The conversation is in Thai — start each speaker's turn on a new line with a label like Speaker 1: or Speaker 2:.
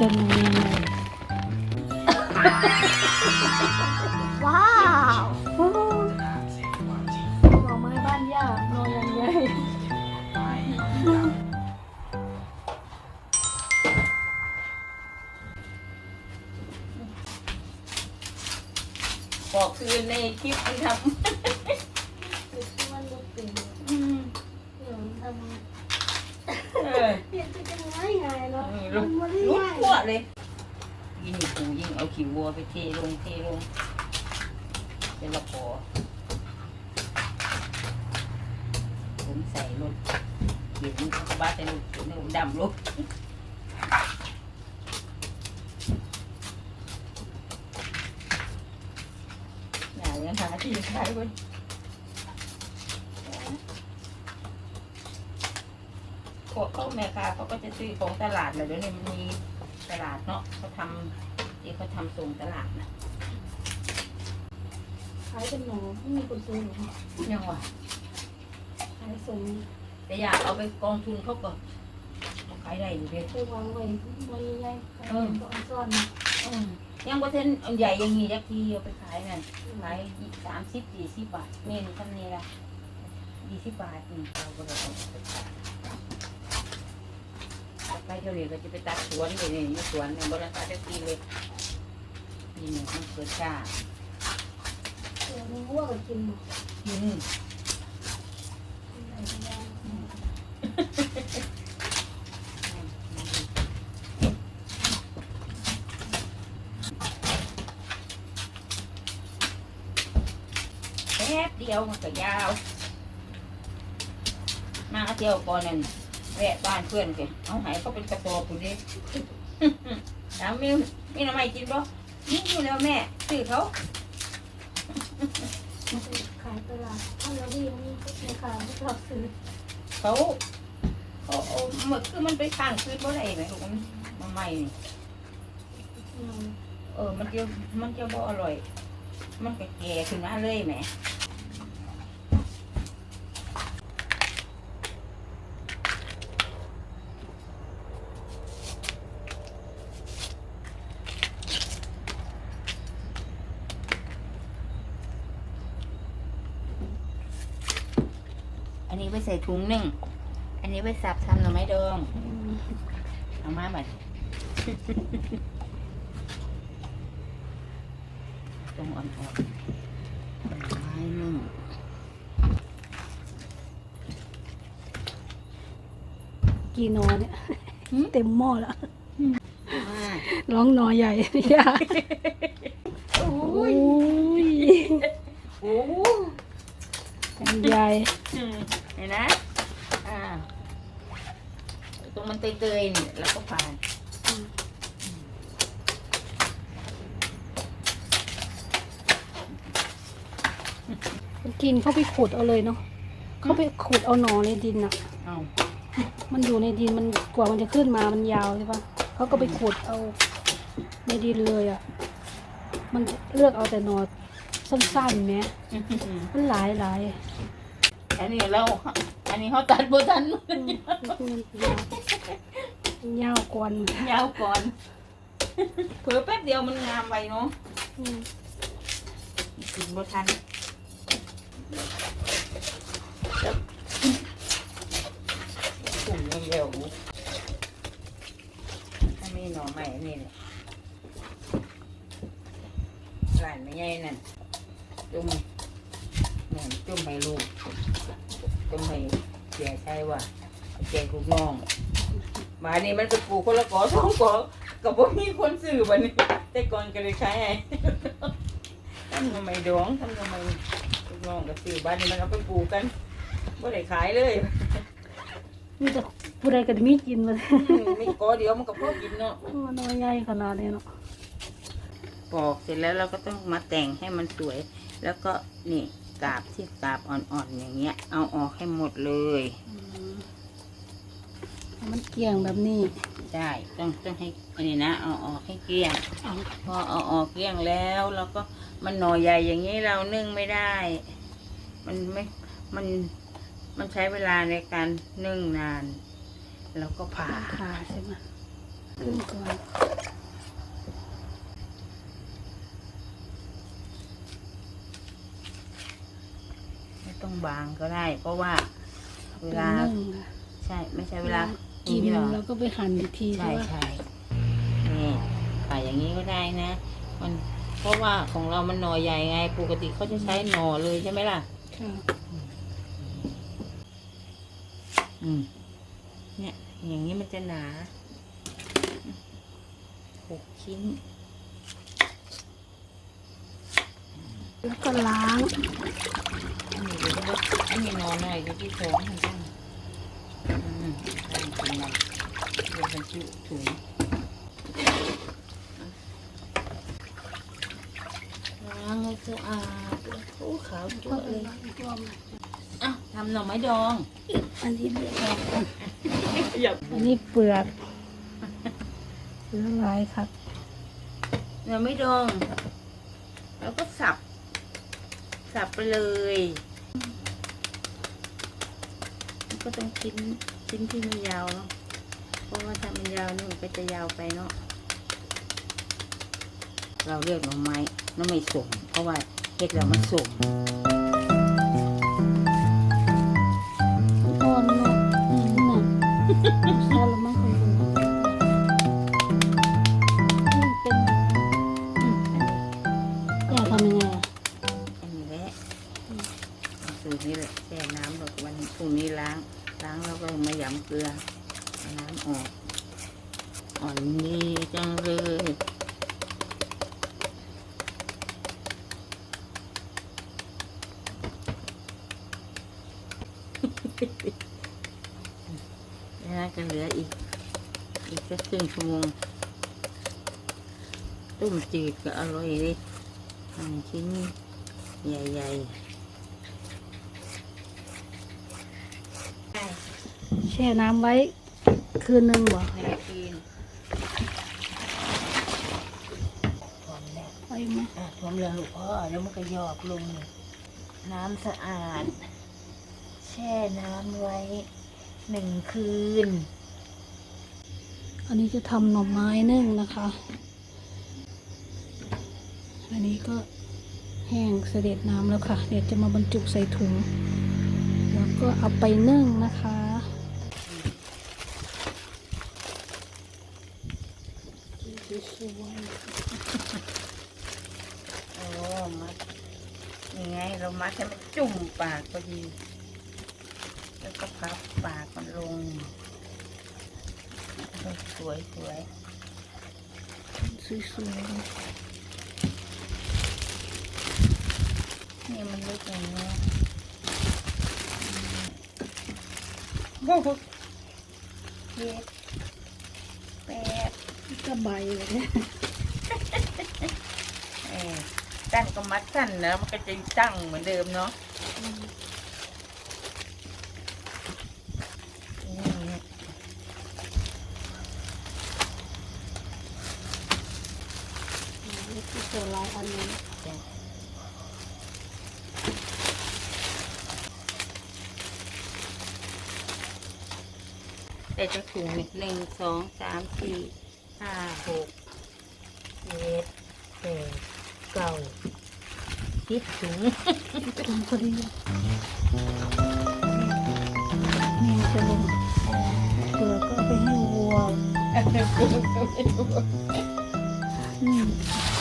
Speaker 1: จะหนูยังไง
Speaker 2: ว้าว
Speaker 1: โอ้หน่อไม้บ้านย่าหนอนยังไง
Speaker 3: บอกคืนในคลิปที่ท
Speaker 1: มันก็เป็นำ
Speaker 3: อืม
Speaker 1: เดี๋ยวทำ
Speaker 3: เออ
Speaker 1: เป ลี่ยนจะจะง่ายไงเนาะ
Speaker 3: ลุ
Speaker 1: มัน
Speaker 3: ก
Speaker 1: ไม่ได้
Speaker 3: ลุก
Speaker 1: ง่าย
Speaker 3: หัวเลยยิ่งปูยิ่งเอาขี้วัวไปเทลงเทลงเป็นละพอผมใส่รถเขียนกระบะใส่รถเขียนให้ผมดำรถอย่ายังหาที่ใช้ไว้ พวกเขาแม่ค้าเขาก็จะซื้อของตลาดเลยเดี๋ยวนี้มันมีตลาดเนาะเขาทำที่เขาทำส่งตลาดนะ
Speaker 1: ขายเป็นหนูไม่มีคนซื้อหรอก
Speaker 3: ยังวะ
Speaker 1: ขายส่ง
Speaker 3: แต่อยากเอาไปกองทุนเขาก่อนเขาขายได้อยู่เด้
Speaker 1: ไปวางไว้มันใหญ่ขายเป็นก้อนซ่อน
Speaker 3: อืมยังประเทศอันใหญ่อยังงี้ยักทีเอาไปขายนั่นขายสามสิบสี่สิบบาทเน่นทำนี่ละยี่สิบบาทอืมเราก็เลยเอาไปขาย ไปเท่านี้ก็จะไปตัดสวนเลยนี่ยสวนเนี่ยบริษัทจะตีเลยนี่เนี่ยมันเกิดชา
Speaker 1: เออมันวัวก็กินหม
Speaker 3: กิน
Speaker 1: อะไรก็ได้
Speaker 3: แป๊บเดียวมันก็ยาว มาเที่ยวก่อนนั่น แวะบ้านเพื่อนกันเอาหายเขาเป็นกระสอบอยู่ดิแล้วมีมีน้ำไม้กินบ่นี่อยู่แล้วแม่ซื้อเขา
Speaker 1: ขายตลาดถ้าเราดีมันในขายไม่ชอบซื้อ
Speaker 3: เขาเขาเอาหมึกคือมันไปข้างคืนบ่ได้ไหมลูกมันมันใหม่นี่
Speaker 1: อืม
Speaker 3: เออมันจะมันจะบ่อร่อย มันก็แก่ขึ้นมาเลยแหม นนี้ไปใส่ถุงหนึ่ง อันนี้ไปสับทำหน่อไม้ดอง
Speaker 1: อืม
Speaker 3: เอามาบัดต้องอ่อนๆหน่อไม้หนึ่ง
Speaker 1: กี่หนอเนี่ยเต็มหม้อแล้ว
Speaker 3: มา
Speaker 1: ร้องหนอใหญ่ย่า
Speaker 3: โอ้
Speaker 1: โอ้
Speaker 3: ย
Speaker 1: ย
Speaker 3: โอ้โห
Speaker 1: เป็นใหญ่
Speaker 3: เห็นนะ อ่า ตรงมันเตยๆนี่แล้วก็ผ่าน
Speaker 1: กินเขาไปขุดเอาเลยเนาะเขาไปขุดเอาหนอในดินอะ
Speaker 3: เอา
Speaker 1: มันอยู่ในดินมันกว่ามันจะขึ้นมามันยาวใช่ปะเขาก็ไปขุดเอาในดินเลยอะมันเลือกเอาแต่หนอสั้นๆแหมมันหลายหลาย
Speaker 3: อันนี้เรา อันนี้เขาตัดบุทัน
Speaker 1: อืมมันยาวมันยาวกวน
Speaker 3: ยาวก่อนเผื่อแป๊บเดียวมันงามไปเนาะ
Speaker 1: อืม
Speaker 3: กินบุทันถุงเร็วถ้ามีหน่อใหม่นี่เนี่ยหลานไม่ใหญ่นั่นจุ่มแม่น จุ่มให้ลูกจุ่มให้เสียใจว่าแกงลูกน้องมานี่มันไปปลูกคนละกอสองกอกับว่ามีคนซื้อวันนี้ แต่ก่อนก็เลยขายให้ทำทำไมดองทำทำไมลูกน้องก็ซื้อบ้านนี้มันเอาไปปลูกกันไม่ได้ขายเลย
Speaker 1: มีแต่ผู้ใดก็จะมีกินเลย
Speaker 3: อืมมีกอเดียวมันก็พอกินเนาะ
Speaker 1: มันน้อยใหญ่ขนาดนี้เนาะ
Speaker 3: ปอกเสร็จแล้วเราก็ต้องมาแต่งให้มันสวย แล้วก็นี่ กาบที่กาบอ่อนๆอย่างเงี้ย เอาออกให้หมดเลย
Speaker 1: อืมให้มันเกลี่ยงแบบนี้
Speaker 3: ใช่ต้องต้องให้อันนี้นะเอาออกให้เกลี้ยง
Speaker 1: เอา
Speaker 3: พอเอาออกเกลี้ยงแล้วเราก็มันหน่อใหญ่อย่างนี้เรานึ่งไม่ได้ มันไม่มันมันใช้เวลาในการนึ่งนาน แล้วก็ผ่า
Speaker 1: ขาใช่ไหมขึ้นก่อน
Speaker 3: ต้องบางก็ได้ เพราะว่า เว
Speaker 1: เป็น
Speaker 3: ลา
Speaker 1: นึ่งค่ะ
Speaker 3: ใช่ ไม่ใช่เวลา
Speaker 1: กิน
Speaker 3: นี่หรอ
Speaker 1: แล้วก็ไปหั่นอีกที
Speaker 3: ใช่
Speaker 1: ใช่ปะ
Speaker 3: ใช่นี่ขายอย่างนี้ก็ได้นะ มัน เพราะว่าของเรามันหน่อใหญ่ไง ปกติเขาจะใช้หน่อเลยใช่ไหมล่ะ
Speaker 1: ค่ะ
Speaker 3: อืม เนี่ย อย่างนี้มันจะหนาหกชิ้น
Speaker 1: แล้วก็ล้าง
Speaker 3: อันนี้ดี๋ยวว่าอันนี้นอหน่อยเดี๋ยวที่สองมันต้องอืมได้จริงนะเดี๋ยวมันจุถุงล้างให้สะอาดโอ้ขาว
Speaker 1: ก็
Speaker 3: ตัวเลย
Speaker 1: อะ
Speaker 3: ทำหน่อไม้ดอง
Speaker 1: อันนี้เปลือก
Speaker 3: อั
Speaker 1: นนี้เปลือกเปลือกลายครับ
Speaker 3: หน่อไม้ดอง แล้วก็สับ สับไปเลยมันก็ต้องชิ้นชิ้นที่มันยาวเนาะเพราะว่าถ้ามันยาวนี่มันก็จะยาวไปเนาะเราเรียกหน่อไม้หน่อไม้สมเพราะว่าเห็ดแล้วมันสม
Speaker 1: อ่อนเนาะอืมน่ะ
Speaker 3: แล้วก็เหลืออีก อีกสักครึ่งชั่วโมงต้มจืดก็อร่อยเลยหั่นชิ้นใหญ่ๆ
Speaker 1: แช่น้ำไว้คืนนึงบ่
Speaker 3: ในคืนพร้อมแล้ว
Speaker 1: ไปไหม
Speaker 3: อะพร้อมแล้วลูกพ่อแล้วมันก็หยอกลง น้ำสะอาด แช่น้ำไว้ หนึ่งคืน
Speaker 1: อันนี้จะทำหน่อไม้นึ่งนะคะ อันนี้ก็แห้งเสด็จน้ำแล้วค่ะ เดี๋ยวจะมาบรรจุใส่ถุง แล้วก็เอาไปนึ่งนะคะสวย
Speaker 3: โอ้มัดยังไงเรามัดให้มันจุ่มปากพอดี แล้วก็พับปากมันลง สวยสวย
Speaker 1: สวยสวย
Speaker 3: ๆนี่มันลึกอย่างนี้โอ้โหเจ็ดแปด
Speaker 1: ก็ใบเลยเนี่ย
Speaker 3: เออตั้งก็มัดสั้นนะมันก็จะตั้งเหมือนเดิมเนาะนี่
Speaker 1: นี่ตัวลายอันนี้
Speaker 3: จ้ะแต่จะถุงหนึ่งสองสามสี่ห้าหกเจ็ดแปดเก้าสิบถุง
Speaker 1: ถุงพอดีนี่มันจะลงเปลือก็ไปให้วัวอืมไว้นี่ก่อน